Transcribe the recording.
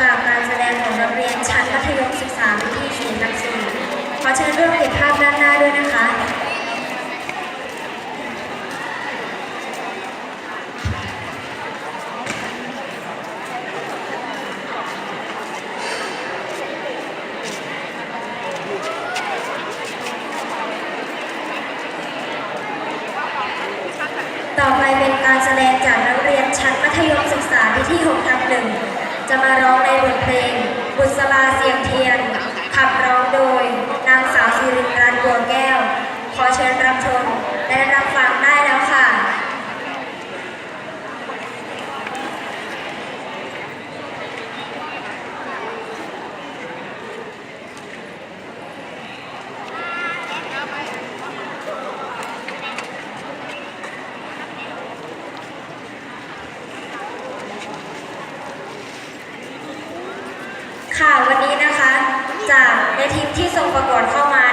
จากการแสดงของนักเรียนชั้นมัธยมศึกษาปีที่4ทับ4ขอเชิญร่วมเก็บภาพด้านหน้าด้วยนะคะต่อไปเป็นการแสดงจากนักเรียนชั้นมัธยมศึกษาปีที่6ทับหนึ่ง จะมาร้องในบทเพลงบุษราเสียงเทียน ขับร้องโดย นางสาวสิริรันบัวแก้ว ขอเชิญรับชมและรับฟังได้แล้วค่ะ ค่ะวันนี้นะคะจากในทีมที่ส่งประกวดเข้ามา